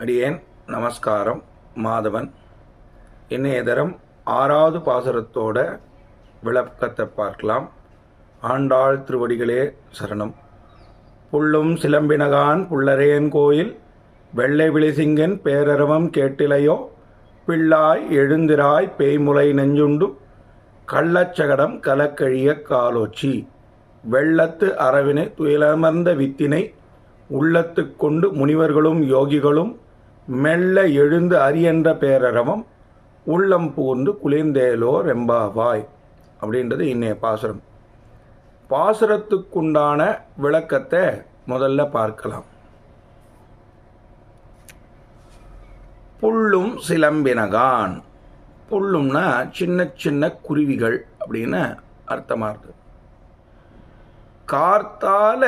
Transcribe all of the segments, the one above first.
அடியேன். நமஸ்காரம் மாதவன். இன்றைய தரம் ஆறாவது பாசுரத்தோட விளக்கத்தை பார்க்கலாம். ஆண்டாள் திருவடிகளே சரணம். புள்ளும் சிலம்பினகான் புள்ளரேன் கோயில் வெள்ளை விழிசிங்கன் பேரரவம் கேட்டிலையோ பிள்ளாய் எழுந்திராய் பேய்முலை நெஞ்சுண்டு கள்ளச்சகடம் கலக்கழிய காலோச்சி. வெள்ளத்து அரவினை துயிலமர்ந்த வித்தினை உள்ளத்துக்கொண்டு முனிவர்களும் யோகிகளும் மெல்ல எழுந்து அரியன்ற பேரரவம் உள்ளம் பூர்ந்து குளிர்ந்தேலோ ரெம்பாவாய் அப்படின்றது இன்னைய பாசுரம். பாசுரத்துக்குண்டான விளக்கத்தை முதல்ல பார்க்கலாம். புல்லும் சிலம்பினகான். புல்லும்னா சின்ன சின்ன குருவிகள் அப்படின்னு அர்த்தமாக இருக்குது கார்த்தால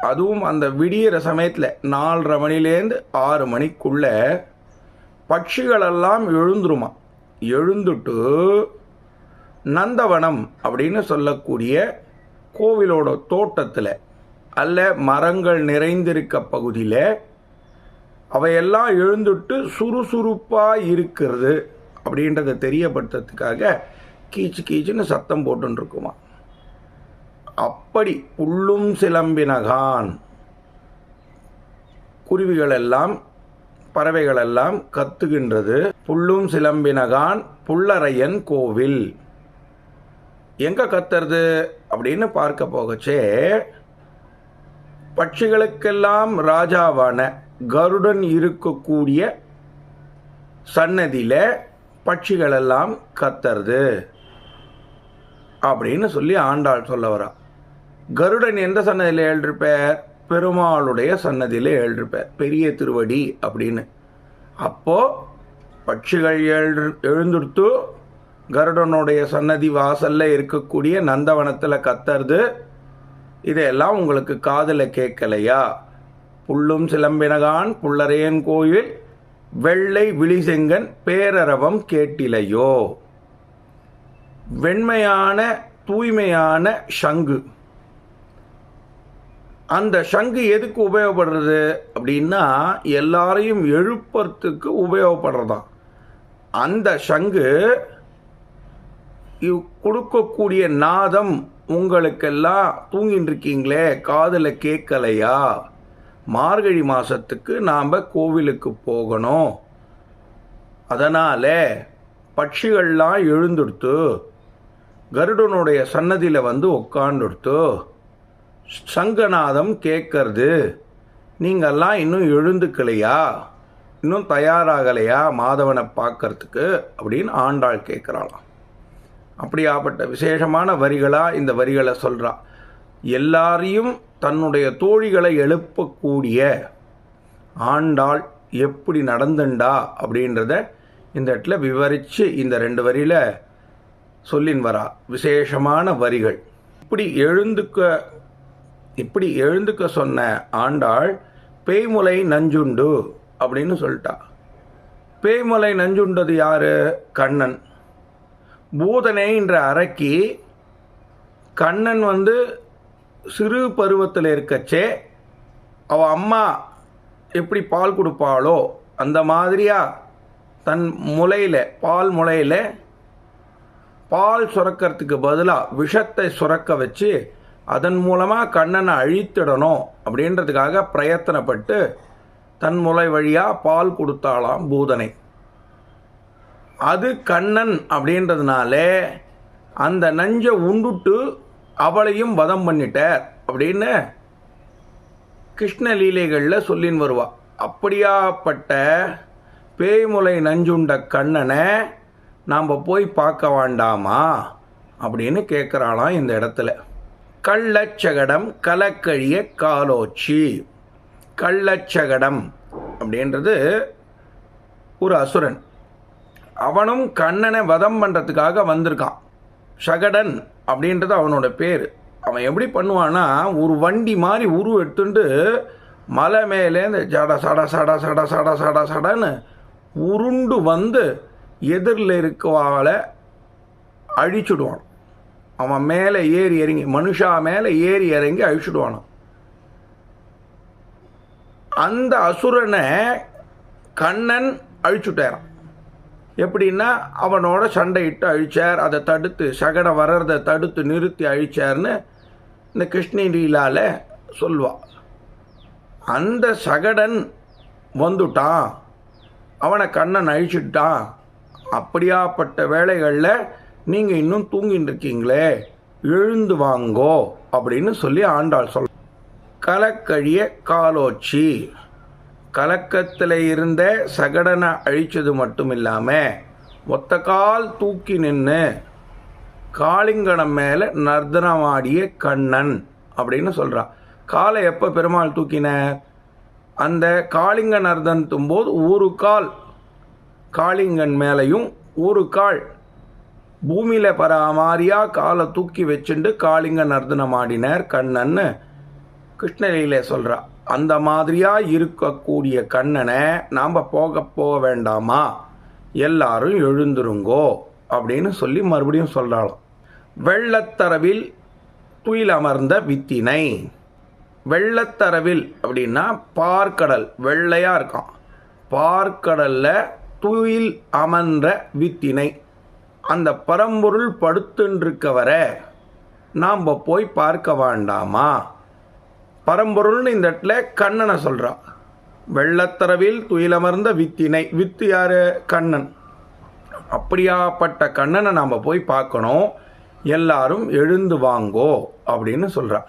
அதுவும் அந்த விடியிற சமயத்தில் நாலரை மணிலேருந்து ஆறு மணிக்குள்ளே பட்சிகளெல்லாம் எழுந்துருமா? எழுந்துட்டு நந்தவனம் அப்படின்னு சொல்லக்கூடிய கோவிலோட தோட்டத்தில் அல்ல மரங்கள் நிறைந்திருக்க பகுதியில் அவையெல்லாம் எழுந்துட்டு சுறுசுறுப்பாக இருக்கிறது அப்படின்றத தெரியப்படுத்துறதுக்காக கீச்சு கீச்சுன்னு சத்தம் போட்டுருக்குமா அப்படி புல்லும் சிலம்பினகான் குருவிகளெல்லாம் பறவைகளெல்லாம் கத்துகின்றது புல்லும் சிலம்பினகான் புல்லரையன் கோவில். எங்கே கத்துறது அப்படின்னு பார்க்க போகச்சே. பட்சிகளுக்கெல்லாம் ராஜாவான கருடன் இருக்கக்கூடிய சன்னதியில பட்சிகளெல்லாம் கத்துறது அப்படின்னு சொல்லி ஆண்டாள் சொல்ல வரா. கருடன் எந்த சன்னதியில் எழுதிருப்பார்? பெருமாளுடைய சன்னதியில் எழுதிருப்பார். பெரிய திருவடி அப்படின்னு. அப்போ பட்சிகள் எழு எழுந்துடுத்து கருடனுடைய சன்னதி வாசலில் இருக்கக்கூடிய நந்தவனத்தில் கத்துறது. இதையெல்லாம் உங்களுக்கு காதில் கேட்கலையா? புல்லும் சிலம்பினகான் புல்லரையன் கோயில் வெள்ளை விழிசெங்கன் பேரரவம் கேட்டிலையோ? வெண்மையான தூய்மையான சங்கு. அந்த சங்கு எதுக்கு உபயோகப்படுறது அப்படின்னா எல்லாரையும் எழுப்புறதுக்கு உபயோகப்படுறதா அந்த சங்கு இவ் கொடுக்கக்கூடிய நாதம் உங்களுக்கெல்லாம் தூங்கிட்டு இருக்கீங்களே காதில் கேட்கலையா மார்கழி மாதத்துக்கு நாம் கோவிலுக்கு போகணும். அதனால் பட்சிகள்லாம் எழுந்துடுத்து கருடனுடைய சன்னதியில் வந்து உட்காந்துடுத்து சங்கநாதம் கேட்கறது நீங்கள்லாம் இன்னும் எழுந்துக்கலையா? இன்னும் தயாராகலையா மாதவனை பார்க்கறதுக்கு அப்படின்னு ஆண்டாள் கேட்குறாளாம் அப்படியாப்பட்ட விசேஷமான வரிகளாக இந்த வரிகளை சொல்கிறா எல்லாரையும் தன்னுடைய தோழிகளை எழுப்பக்கூடிய ஆண்டாள் எப்படி நடந்துண்டா அப்படின்றத இந்த இடத்துல விவரித்து இந்த ரெண்டு வரியில் சொல்லின் வரா. விசேஷமான வரிகள். இப்படி எழுந்துக்க இப்படி எழுந்துக்க சொன்ன ஆண்டாள் பேய்முலை நஞ்சுண்டு அப்படின்னு சொல்லிட்டா. பேய்முலை நஞ்சுண்டது யாரு? கண்ணன். பூதனை என்ற அரக்கி கண்ணன் வந்து சிறு பருவத்தில் இருக்கச்சே அவ அம்மா எப்படி பால் கொடுப்பாளோ அந்த மாதிரியா தன் முலையில் பால் முலையில் பால் சுரக்கிறதுக்கு பதிலாக விஷத்தை சுரக்க வச்சு அதன் மூலமாக கண்ணனை அழித்திடணும் அப்படின்றதுக்காக பிரயத்தனப்பட்டு தன் முலை வழியாக பால் கொடுத்தாளாம் பூதனை. அது கண்ணன் அப்படின்றதுனாலே அந்த நஞ்சை உண்டுட்டு அவளையும் வதம் பண்ணிட்டார் அப்படின்னு கிருஷ்ணலீலைகளில் சொல்லின்னு வருவா. அப்படியாப்பட்ட பேய்முலை நஞ்சுண்ட கண்ணனை நாம் போய் பார்க்க வேண்டாமா அப்படின்னு கேட்குறாளாம் இந்த இடத்துல. கள்ளச்சகடம் கலக்கழிய காலோச்சி. கள்ளச்சகடம் அப்படின்றது ஒரு அசுரன். அவனும் கண்ணனை வதம் பண்ணுறதுக்காக வந்திருக்கான். சகடன் அப்படின்றது அவனோட பேர். அவன் எப்படி பண்ணுவான்னா ஒரு வண்டி மாதிரி உரு எடுத்துட்டு மலை மேலே இந்த சட சட சட சட சட சட சடன்னு உருண்டு வந்து எதிரில் இருக்கவாளை அழிச்சுடுவான். அவன் மேலே ஏறி இறங்கி மனுஷா மேலே ஏறி இறங்கி அழிச்சுடுவானான் அந்த அசுரனை கண்ணன் அழிச்சுட்டாரான் எப்படின்னா அவனோட சண்டையிட்டு அழிச்சார் அதை தடுத்து சகடம் வர்றதை தடுத்து நிறுத்தி அழிச்சார்னு இந்த கிருஷ்ண லீலால சொல்வா அந்த சகடன் வந்துட்டான். அவனை கண்ணன் அழிச்சுட்டான். அப்படியாப்பட்ட வேலைகளில் நீங்கள் இன்னும் தூங்கிட்டு இருக்கீங்களே எழுந்து வாங்கோ அப்படின்னு சொல்லி ஆண்டாள் சொல் கலக்கழிய காலோச்சி. கலக்கத்தில் இருந்த சகடனை அழிச்சது மட்டும் இல்லாமல் ஒத்த கால் தூக்கி நின்று காளிங்கணம் மேலே நர்தனமாடிய கண்ணன் அப்படின்னு சொல்கிறான் காலை எப்போ பெருமாள் தூக்கினார்? அந்த காளிங்க நர்தனத்தும் போது ஒரு கால் காளிங்கன் மேலையும் ஒரு கால் பூமியில் பராமாரியா காலை தூக்கி வச்சுட்டு காளிங்க நர்தனம் ஆடினார் கண்ணன்னு கிருஷ்ணலீல சொல்கிறா அந்த மாதிரியாக இருக்கக்கூடிய கண்ணனை நாம் போக போக வேண்டாமா? எல்லாரும் எழுந்துருங்கோ அப்படின்னு சொல்லி மறுபடியும் சொல்கிறாலும் வெள்ளத்தரவில் துயில் அமர்ந்த வித்தினை. வெள்ளத்தரவில் அப்படின்னா பார்க்கடல் வெள்ளையாக இருக்கான் பார்க்கடலில் துயில் அமர்ந்த வித்தினை. அந்த பரம்பொருள் படுத்துன்றிருக்கவரை நாம் போய் பார்க்க வேண்டாமா? பரம்பொருள்னு இந்த இடத்துல கண்ணனை சொல்கிறான் வெள்ளத்தரவில் துயிலமர்ந்த வித்தினை வித்து யார்? கண்ணன். அப்படியாப்பட்ட கண்ணனை நாம் போய் பார்க்கணும். எல்லாரும் எழுந்து வாங்கோ அப்படின்னு சொல்கிறா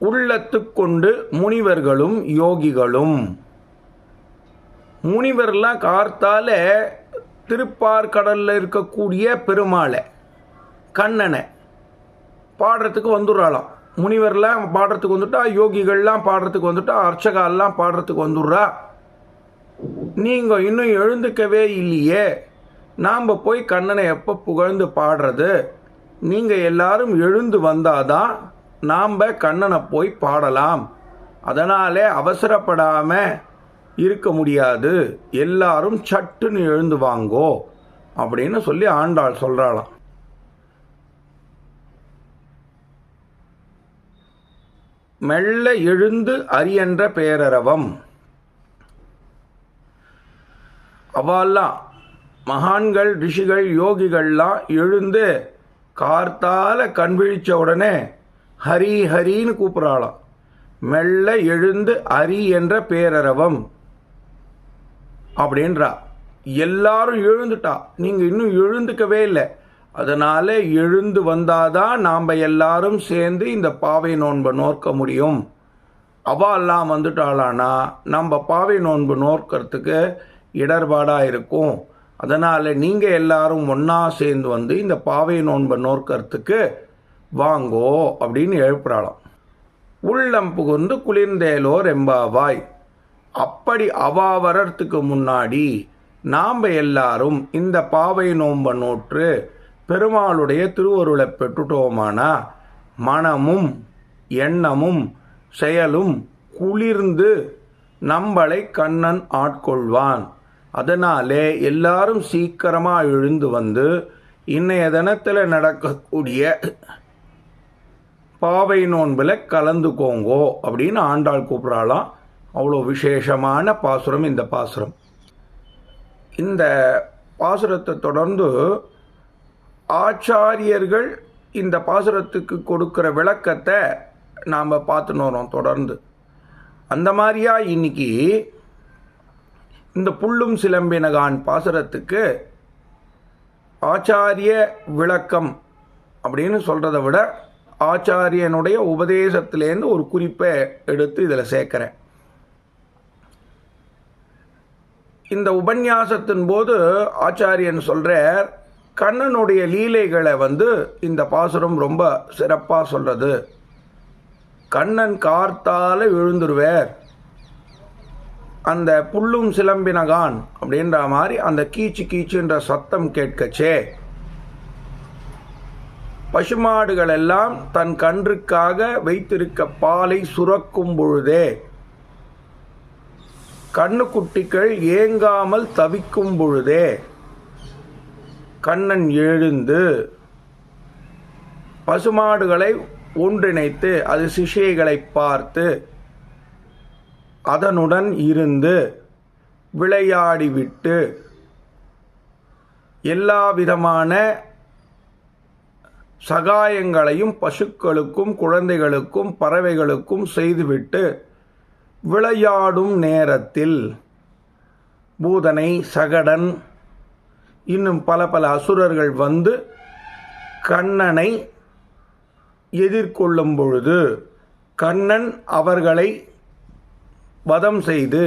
உள்ளத்துக்கொண்டு முனிவர்களும் யோகிகளும். முனிவர்லாம் கார்த்தால திருப்பார்கடலில் இருக்கக்கூடிய பெருமாளை கண்ணனை பாடுறதுக்கு வந்துடுறாளாம். முனிவர்லாம் பாடுறதுக்கு வந்துட்டா யோகிகள்லாம் பாடுறதுக்கு வந்துட்டா அர்ச்சகாலாம் பாடுறதுக்கு வந்துடுறா. நீங்கள் இன்னும் எழுந்துக்கவே இல்லையே. நாம் போய் கண்ணனை எப்போ புகழ்ந்து பாடுறது? நீங்கள் எல்லாரும் எழுந்து வந்தாதான் நாம் கண்ணனை போய் பாடலாம். அதனாலே அவசரப்படாமல் இருக்க முடியாது. எல்லாரும் சட்டுன்னு எழுந்து வாங்கோ அப்படின்னு சொல்லி ஆண்டாள் சொல்கிறாளாம் மெல்ல எழுந்து அரியன்ற பேரரவம். அவாலாம் மகான்கள் ரிஷிகள் யோகிகள்லாம் எழுந்து கார்த்தால கண் விழிச்ச உடனே ஹரி ஹரின்னு கூப்பிட்றாளாம். மெல்ல எழுந்து அரி என்ற பேரரவம். அப்படின்றா. எல்லாரும் எழுந்துட்டா. நீங்கள் இன்னும் எழுந்துக்கவே இல்லை. அதனால் எழுந்து வந்தாதான் நாம் எல்லாரும் சேர்ந்து இந்த பாவை நோன்பை நோக்க முடியும். அவாலாம் வந்துட்டாளானா நம்ம பாவை நோன்பு நோக்கிறதுக்கு இடர்பாடாக இருக்கும். அதனால் நீங்கள் எல்லாரும் ஒன்றா சேர்ந்து வந்து இந்த பாவை நோன்பை நோக்கிறதுக்கு வாங்கோ அப்படின்னு எழுப்புறாளாம். உள்ளம் புகுந்து குளிர்ந்தேலோர் எம்பாவாய் அப்படி அவா வரத்துக்கு முன்னாடி நாம் எல்லாரும் இந்த பாவை நோன்பை நோற்று பெருமாளுடைய திருவருளை பெற்றுட்டோமானா மனமும் எண்ணமும் செயலும் குளிர்ந்து நம்மளை கண்ணன் ஆட்கொள்வான். அதனாலே எல்லாரும் சீக்கிரமாக எழுந்து வந்து இன்றைய தினத்தில் நடக்கக்கூடிய பாவை நோன்பில் கலந்துக்கோங்கோ அப்படின்னு ஆண்டாள் கூப்பிட்றாளாம். அவ்வளோ விசேஷமான பாசுரம் இந்த பாசுரம். இந்த பாசுரத்தை தொடர்ந்து ஆச்சாரியர்கள் இந்த பாசுரத்துக்கு கொடுக்குற விளக்கத்தை நாம் பார்த்துன்னு வரோம் தொடர்ந்து. அந்த மாதிரியா இன்னைக்கு இந்த புல்லும் சிலம்பினகான் பாசுரத்துக்கு ஆச்சாரிய விளக்கம் அப்படின்னு சொல்கிறத விட ஆச்சாரியனுடைய உபதேசத்திலேருந்து ஒரு குறிப்பை எடுத்து இதில் சேர்க்குறேன். இந்த உபன்யாசத்தின் போது ஆச்சாரியன் சொல்கிறார் கண்ணனுடைய லீலைகளை வந்து இந்த பாசுரம் ரொம்ப சிறப்பாக சொல்கிறது கண்ணன் கார்த்தால விழுந்துருவார். அந்த புல்லும் சிலம்பினகான் அப்படின்ற மாதிரி அந்த கீச்சு கீச்சுன்ற சத்தம் கேட்கச்சே. பசுமாடுகள் எல்லாம் தன் கன்றுக்காக வைத்திருக்க பாலை சுரக்கும் பொழுதே கண்ணுக்குட்டிகள் ஏங்காமல் தவிக்கும் பொழுதே கண்ணன் எழுந்து பசுமாடுகளை ஒன்றிணைத்து அது சிஷைகளை பார்த்து அதனுடன் இருந்து விளையாடிவிட்டு எல்லா விதமான சகாயங்களையும் பசுக்களுக்கும் குழந்தைகளுக்கும் பறவைகளுக்கும் செய்துவிட்டு விளையாடும் நேரத்தில் பூதனை சகடன் இன்னும் பல பல அசுரர்கள் வந்து கண்ணனை எதிர்கொள்ளும் பொழுது கண்ணன் அவர்களை வதம் செய்து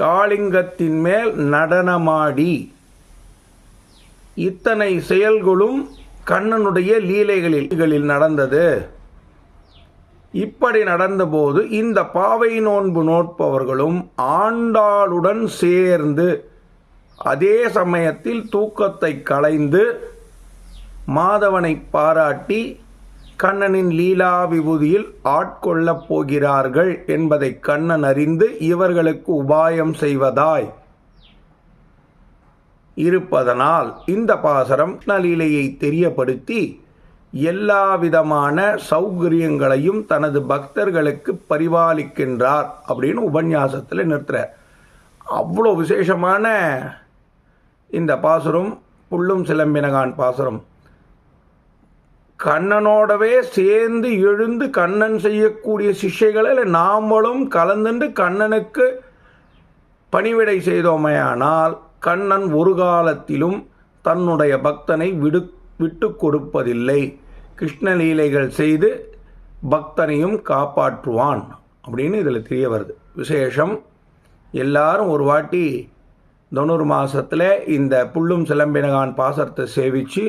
காளிங்கத்தின் மேல் நடனமாடி இத்தனை செயல்களும் கண்ணனுடைய லீலைகளில் நடந்தது. இப்படி நடந்தபோது இந்த பாவை நோன்பு நோட்பவர்களும் ஆண்டாளுடன் சேர்ந்து அதே சமயத்தில் தூக்கத்தை களைந்து மாதவனை பாராட்டி கண்ணனின் லீலா விபூதியில் ஆட்கொள்ளப் போகிறார்கள் என்பதை கண்ணன் அறிந்து இவர்களுக்கு உபாயம் செய்வதாய் இருப்பதனால் இந்த பாசரம் நலிலையை தெரியப்படுத்தி எல்லா விதமான சௌகரியங்களையும் தனது பக்தர்களுக்கு பரிபாலிக்கின்றார் அப்படின்னு உபன்யாசத்தில் நிறுத்துறார் அவ்வளோ விசேஷமான இந்த பாசுரம் புல்லும் சிலம்பினகான் பாசுரம். கண்ணனோடவே சேர்ந்து எழுந்து கண்ணன் செய்யக்கூடிய சிஷ்யைகளில் நாமளும் கலந்துண்டு கண்ணனுக்கு பணிவிடை செய்தோமையானால் கண்ணன் ஒரு காலத்திலும் தன்னுடைய பக்தனை விடு விட்டு கொடுப்பதில்லை. கிருஷ்ணலீலைகள் செய்து பக்தனையும் காப்பாற்றுவான் அப்படின்னு இதில் தெரிய வருது. விசேஷம். எல்லாரும் ஒரு வாட்டி தொண்ணூறு மாதத்தில் இந்த புல்லும் சிலம்பினகான் பாசரத்தை சேவித்து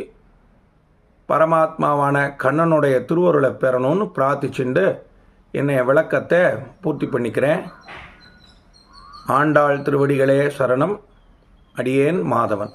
பரமாத்மாவான கண்ணனுடைய திருவருளை பெறணும்னு பிரார்த்திச்சுண்டு என்னைய விளக்கத்தை பூர்த்தி பண்ணிக்கிறேன். ஆண்டாள் திருவடிகளே சரணம். அடியேன் மாதவன்.